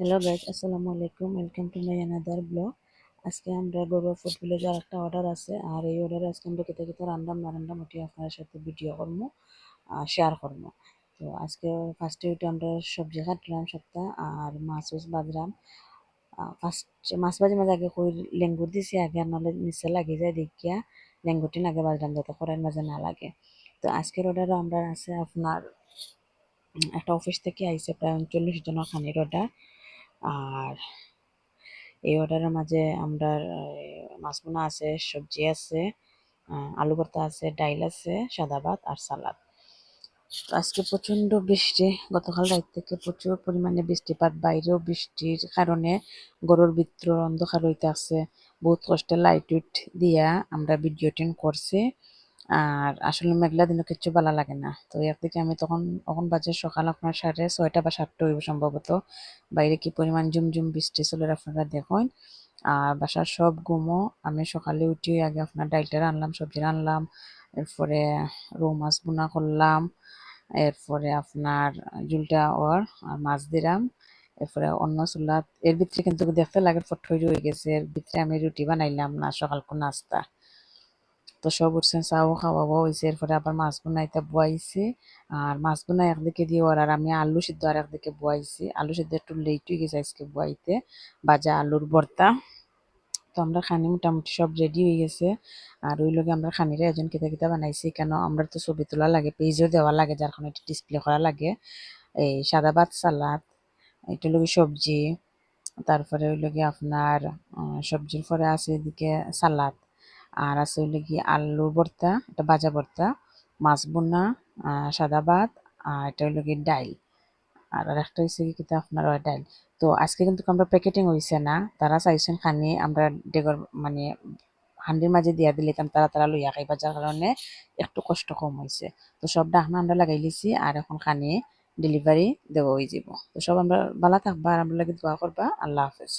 Hello guys আসসালামু আলাইকুম welcome to my another blog আজকে আমরা গরুয়া ফুড ভিলেজের একটা অর্ডার আছে, আর এই অর্ডারে আজকে আমরা কেটে কেটে রান্নাম না রান্নাম ওটি আপনার সাথে ভিডিও করব শেয়ার করব। তো আজকে ফার্স্টে ওইটা আমরা সবজি কাটলাম সপ্তাহ আর মাছ উছ বাজলাম ফার্স্ট মাছ বাজি মাঝে আগে কই লেঙ্গুর দিছি, আগে আর নাহলে নিচে লাগে যায়, দেখিয়া লেঙ্গুরটি আগে বাজলাম যাতে কড়াইয়ের মাঝে না লাগে। তো আজকের অর্ডারে আমরা আছে আপনার একটা অফিস থেকে আইসে প্রায় উনচল্লিশ জনের খানির অর্ডার আর এই অর্ডারের মাঝে আমরা মাছ বোনা আছে, সবজি আছে আলু ভর্তা আছে, ডাইল আছে, সাদা ভাত আর সালাদ। আজকে প্রচণ্ড বৃষ্টি, গতকাল রাত থেকে প্রচুর পরিমাণে বৃষ্টিপাত, বাইরেও বৃষ্টির কারণে গরুর ভিতর অন্ধকার হইতে আছে বহুত কষ্টে লাইট উইট দিয়া আমরা ভিডিও টিন করছি। আর আসলে মেঘলা দিনও কিচ্ছু ভালো লাগে না। তো একদিকে আমি তখন তখন বাজে সকাল আপনার সাড়ে ছয়টা বা সাতটা হইব সম্ভবত। বাইরে কি পরিমাণ ঝুমঝুম বৃষ্টি চলে আপনারা দেখুন। আর বাসার সব ঘুমো আমি সকালে উঠি, আগে আপনার ডাইলটা রানলাম, সবজি রানলাম, এরপরে রৌ মাছ বোনা করলাম, এরপরে আপনার জুলটা ওর আর মাছ দিলাম, এরপরে অন্য চুলাত এর ভিতরে কিন্তু দেখতে লাগে ফটফরি হয়ে গেছে, এর ভিতরে আমি রুটি বানাইলাম না সকালকো নাস্তা। তো সব উঠছেন চাও খাওয়াবো হয়েছে এরপরে আবার মাছ বোনাইতে বুয়াইছি। আর মাছ বোনাই একদিকে দিয়ে ওর আর আমি আলু সিদ্ধ আর একদিকে বুয়াইছি। আলু সিদ্ধ একটু লেট হয়ে গেছে আজকে বুয়াইতে, বাজা আলুর ভর্তা। তো আমরা খানি মোটামুটি সব রেডি হয়ে গেছে। আর ওই লগে আমরা খানিরে একজন কিতা কিতা বানাইছি, কেন আমরা তো ছবি তোলা লাগে পেজও দেওয়া লাগে, যার কারণে ডিসপ্লে করা লাগে। এই সাদা ভাত, সালাদ, এটা লগে সবজি, তারপরে ওই লগে আপনার সবজির পরে আছে এদিকে সালাদ। আর আছে হইলে কি আলু ভর্তা, এটা ভাজা ভর্তা, মাছ বোনা সাদা ভাত, আর এটা হইল কি ডাইল। আর একটা হয়েছে কি কিন্তু আপনার ডাইল। তো আজকে কিন্তু আমরা প্যাকেটিং হয়েছে না, তারা চাইছেন খানি আমরা ডেগর মানে হান্ডির মাঝে দিয়া দিলাম তারা তারা লইয়া খাইবা, যার কারণে একটু কষ্ট কম হয়েছে তো সব ডাকনা আমরা লাগাই লিছি আর এখন খানি ডেলিভারি দেওয়া হয়ে যাব তো সব আমরা ভালো থাকবা আর আমরা লাগে দোয়া করবা। আল্লাহ হাফেজ।